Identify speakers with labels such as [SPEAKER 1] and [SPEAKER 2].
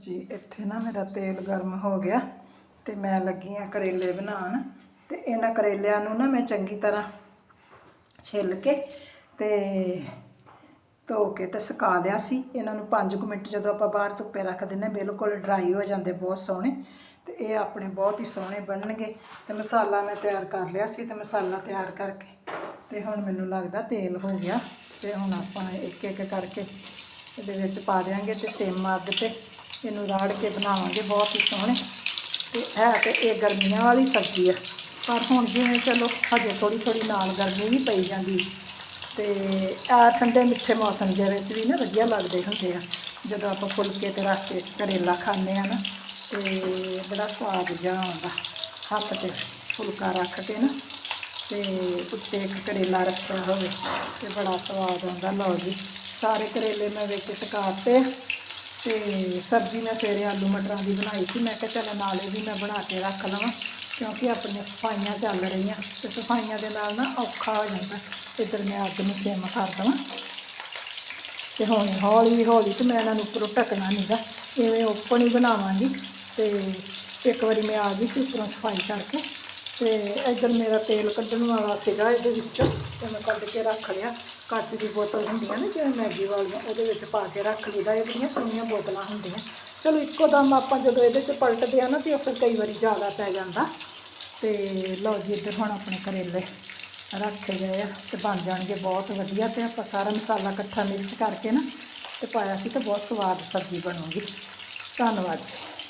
[SPEAKER 1] ਜੀ, ਇੱਥੇ ਨਾ ਮੇਰਾ ਤੇਲ ਗਰਮ ਹੋ ਗਿਆ ਤੇ ਮੈਂ ਲੱਗੀ ਆ ਕਰੇਲੇ ਬਣਾਉਣ ਤੇ ਇਹਨਾਂ ਕਰੇਲਿਆਂ ਨੂੰ ਨਾ ਮੈਂ ਚੰਗੀ ਤਰ੍ਹਾਂ ਛਿੱਲ ਕੇ ਤੇ ਧੋ ਕੇ ਤੇ ਸੁਕਾ ਲਿਆ ਸੀ। ਇਹਨਾਂ ਨੂੰ 5 ਮਿੰਟ ਜਦੋਂ ਆਪਾਂ ਬਾਹਰ ਧੁੱਪੇ ਰੱਖ ਦਿੰਨੇ ਬਿਲਕੁਲ ਡਰਾਈ ਹੋ ਜਾਂਦੇ, ਬਹੁਤ ਸੋਹਣੇ। ਤੇ ਇਹ ਆਪਣੇ ਬਹੁਤ ਹੀ ਸੋਹਣੇ ਬਣਨਗੇ। ਤੇ ਮਸਾਲਾ ਮੈਂ ਤਿਆਰ ਕਰ ਲਿਆ ਸੀ ਤੇ ਮਸਾਲਾ ਤਿਆਰ ਕਰਕੇ ਤੇ ਹੁਣ ਮੈਨੂੰ ਲੱਗਦਾ ਤੇਲ ਹੋ ਗਿਆ। ਤੇ ਹੁਣ ਆਪਾਂ ਇੱਕ ਇੱਕ ਕਰਕੇ ਇਹਦੇ ਵਿੱਚ ਪਾ ਦਿਆਂਗੇ ਤੇ ਸੇਮ ਅੱਗ ਤੇ ਇਹਨੂੰ ਰਾੜ ਕੇ ਬਣਾਵਾਂਗੇ, ਬਹੁਤ ਹੀ ਸੋਹਣੇ। ਤੇ ਹੈ ਤੇ ਇਹ ਗਰਮੀਆਂ ਵਾਲੀ ਸਬਜ਼ੀ ਆ। ਪਰ ਹੁਣ ਜਿਵੇਂ ਚਲੋ, ਹਜੇ ਥੋੜੀ ਥੋੜੀ ਨਾਲ ਗਰਮੀ ਵੀ ਪਈ ਜਾਂਦੀ। ਤੇ ਆ ਠੰਡੇ ਮਿੱਠੇ ਮੌਸਮ ਦੇ ਵਿੱਚ ਵੀ ਨਾ ਵਧੀਆ ਲੱਗਦੇ ਹੁੰਦੇ ਆ। ਜਦੋਂ ਆਪਾਂ ਫੁਲਕੇ ਤੇ ਰੱਖ ਕੇ ਕਰੇਲਾ ਖਾਂਦੇ ਆ ਨਾ, ਤੇ ਬੜਾ ਸਵਾਦ ਜਿਹਾ ਆਉਂਦਾ। ਹੱਥ ਤੇ ਫੁਲਕਾ ਰੱਖ ਕੇ ਨਾ, ਤੇ ਉੱਤੇ ਇੱਕ ਕਰੇਲਾ ਰੱਖਿਆ ਹੋਵੇ, ਤੇ ਬੜਾ ਸਵਾਦ ਆਉਂਦਾ। ਲਓ ਜੀ, ਸਾਰੇ ਕਰੇਲੇ ਮੈਂ ਵਿੱਚ ਟਕਾਤੇ ਤੇ ਸਬਜ਼ੀ ਮੈਂ ਸਵੇਰੇ ਆਲੂ ਮਟਰਾਂ ਦੀ ਬਣਾਈ ਸੀ। ਮੈਂ ਕਿਹਾ ਚੱਲ ਨਾਲੇ ਵੀ ਮੈਂ ਬਣਾ ਕੇ ਰੱਖ ਲਵਾਂ, ਕਿਉਂਕਿ ਆਪਣੀਆਂ ਸਫਾਈਆਂ ਚੱਲ ਰਹੀਆਂ ਤੇ ਸਫਾਈਆਂ ਦੇ ਨਾਲ ਨਾ ਔਖਾ ਹੋ ਜਾਂਦਾ। ਇੱਧਰ ਮੈਂ ਅੱਗ ਨੂੰ ਸਿਮ ਕਰ ਦਵਾਂ। ਤੇ ਹੁਣ ਹੌਲੀ ਹੌਲੀ ਤੇ ਮੈਂ ਇਹਨਾਂ ਨੂੰ ਉੱਪਰੋਂ ਢੱਕਣਾ ਨਹੀਂਗਾ ਇਵੇਂ ਓਪਨ ਹੀ ਬਣਾਵਾਂਗੀ ਤੇ ਇੱਕ ਵਾਰੀ ਮੈਂ ਆ ਗਈ ਸੀ ਉੱਪਰੋਂ ਸਫ਼ਾਈ ਕਰਕੇ। ਤੇ ਇੱਧਰ ਮੇਰਾ ਤੇਲ ਕੱਢਣ ਵਾਲਾ ਸੀਗਾ ਇਹਦੇ ਵਿੱਚੋਂ, ਤੇ ਮੈਂ ਕੱਢ ਕੇ ਰੱਖ ਲਿਆ। ਕੱਚ ਦੀ ਬੋਤਲ ਹੁੰਦੀਆਂ ਨੇ, ਜਿਵੇਂ ਮੈਗੀ ਵਾਲੀਆਂ, ਉਹਦੇ ਵਿੱਚ ਪਾ ਕੇ ਰੱਖ ਲਈਦਾ। ਇਹ ਬੜੀਆਂ ਸੋਹਣੀਆਂ ਬੋਤਲਾਂ ਹੁੰਦੀਆਂ। ਚਲੋ, ਇੱਕੋ ਦਮ ਆਪਾਂ ਜਦੋਂ ਇਹਦੇ 'ਚ ਪਲਟਦੇ ਆ ਨਾ, ਤੇ ਉਹ ਫਿਰ ਕਈ ਵਾਰੀ ਜ਼ਿਆਦਾ ਪੈ ਜਾਂਦਾ। ਤੇ ਲਓ ਜੀ, ਇੱਧਰ ਹੁਣ ਆਪਣੇ ਕਰੇਲੇ ਰੱਖੇ ਗਏ ਆ, ਤੇ ਬਣ ਜਾਣਗੇ ਬਹੁਤ ਵਧੀਆ। ਤੇ ਆਪਾਂ ਸਾਰਾ ਮਸਾਲਾ ਇਕੱਠਾ ਮਿਕਸ ਕਰਕੇ ਨਾ, ਤੇ ਪਾਇਆ ਸੀ ਤੇ ਬਹੁਤ ਸਵਾਦ ਸਬਜ਼ੀ ਬਣੂਗੀ। ਧੰਨਵਾਦ ਜੀ।